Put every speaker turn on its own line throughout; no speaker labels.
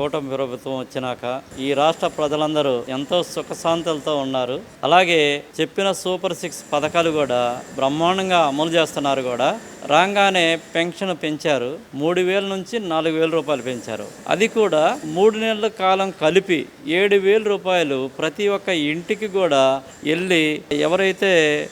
కూటమి ప్రభుత్వం వచ్చినాక ఈ రాష్ట్ర ప్రజలందరూ ఎంతో సుఖశాంతులతో ఉన్నారు. అలాగే చెప్పిన సూపర్ సిక్స్ పథకాలు కూడా బ్రహ్మాండంగా అమలు చేస్తున్నారు కూడా. రాగానే పెన్షన్ పెంచారు. మూడు వేల నుంచి నాలుగు వేల రూపాయలు పెంచారు. అది కూడా మూడు నెలల కాలం కలిపి ఏడు వేల రూపాయలు ప్రతి ఒక్క ఇంటికి కూడా వెళ్ళి ఎవరైతే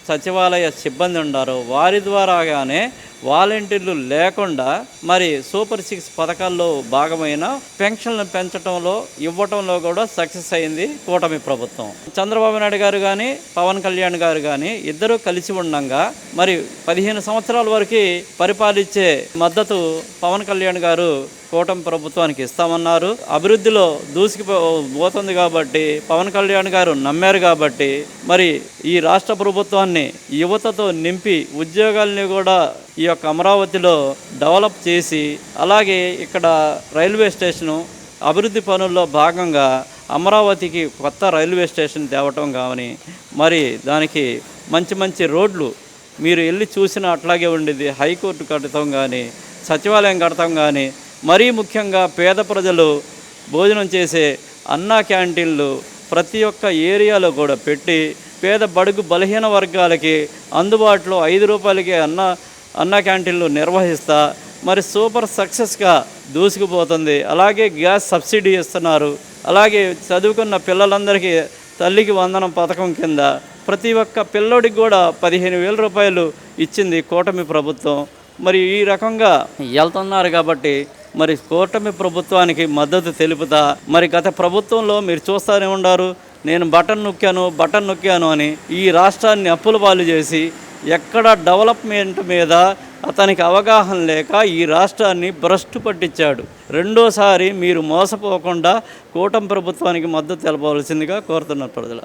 సచివాలయ సిబ్బంది ఉండారో వారి ద్వారాగానే వాలంటీర్లు లేకుండా మరి సూపర్ సిక్స్ పథకాల్లో భాగమైన పెన్షన్లు పెంచడంలో ఇవ్వటంలో కూడా సక్సెస్ అయింది కూటమి ప్రభుత్వం. చంద్రబాబు నాయుడు గారు కానీ పవన్ కళ్యాణ్ గారు కానీ ఇద్దరూ కలిసి ఉండగా మరి పదిహేను సంవత్సరాల వరకు పరిపాలించే మద్దతు పవన్ కళ్యాణ్ గారు కూటమి ప్రభుత్వానికి ఇస్తామన్నారు. అభివృద్ధిలో దూసుకుపోతుంది కాబట్టి పవన్ కళ్యాణ్ గారు నమ్మారు కాబట్టి మరి ఈ రాష్ట్ర ప్రభుత్వాన్ని యువతతో నింపి ఉద్యోగాల్ని కూడా ఈ యొక్క అమరావతిలో డెవలప్ చేసి అలాగే ఇక్కడ రైల్వే స్టేషను అభివృద్ధి పనుల్లో భాగంగా అమరావతికి కొత్త రైల్వే స్టేషన్ తేవటం కానీ మరి దానికి మంచి మంచి రోడ్లు మీరు వెళ్ళి చూసిన అట్లాగే ఉండేది. హైకోర్టు కట్టడం కానీ సచివాలయం కడతాం కానీ మరీ ముఖ్యంగా పేద ప్రజలు భోజనం చేసే అన్నా క్యాంటీన్లు ప్రతి ఒక్క ఏరియాలో కూడా పెట్టి పేద బడుగు బలహీన వర్గాలకి అందుబాటులో ఐదు రూపాయలకి అన్న అన్న క్యాంటీన్లు నిర్వహిస్తా మరి సూపర్ సక్సెస్గా దూసుకుపోతుంది. అలాగే గ్యాస్ సబ్సిడీ ఇస్తున్నారు. అలాగే చదువుకున్న పిల్లలందరికీ తల్లికి వందనం పథకం కింద ప్రతి ఒక్క పిల్లోడికి కూడా పదిహేను వేల రూపాయలు ఇచ్చింది కూటమి ప్రభుత్వం. మరి ఈ రకంగా వెళ్తున్నారు కాబట్టి మరి కూటమి ప్రభుత్వానికి మద్దతు తెలుపుతా. మరి గత ప్రభుత్వంలో మీరు చూస్తూనే ఉండారు నేను బటన్ నొక్కాను బటన్ నొక్కాను అని ఈ రాష్ట్రాన్ని అప్పుల పాలు చేసి ఎక్కడ డెవలప్మెంట్ మీద అతనికి అవగాహన లేక ఈ రాష్ట్రాన్ని భ్రష్టు పట్టించాడు. రెండోసారి మీరు మోసపోకుండా కూటమి ప్రభుత్వానికి మద్దతు తెలపవలసిందిగా కోరుతున్నారు ప్రజల.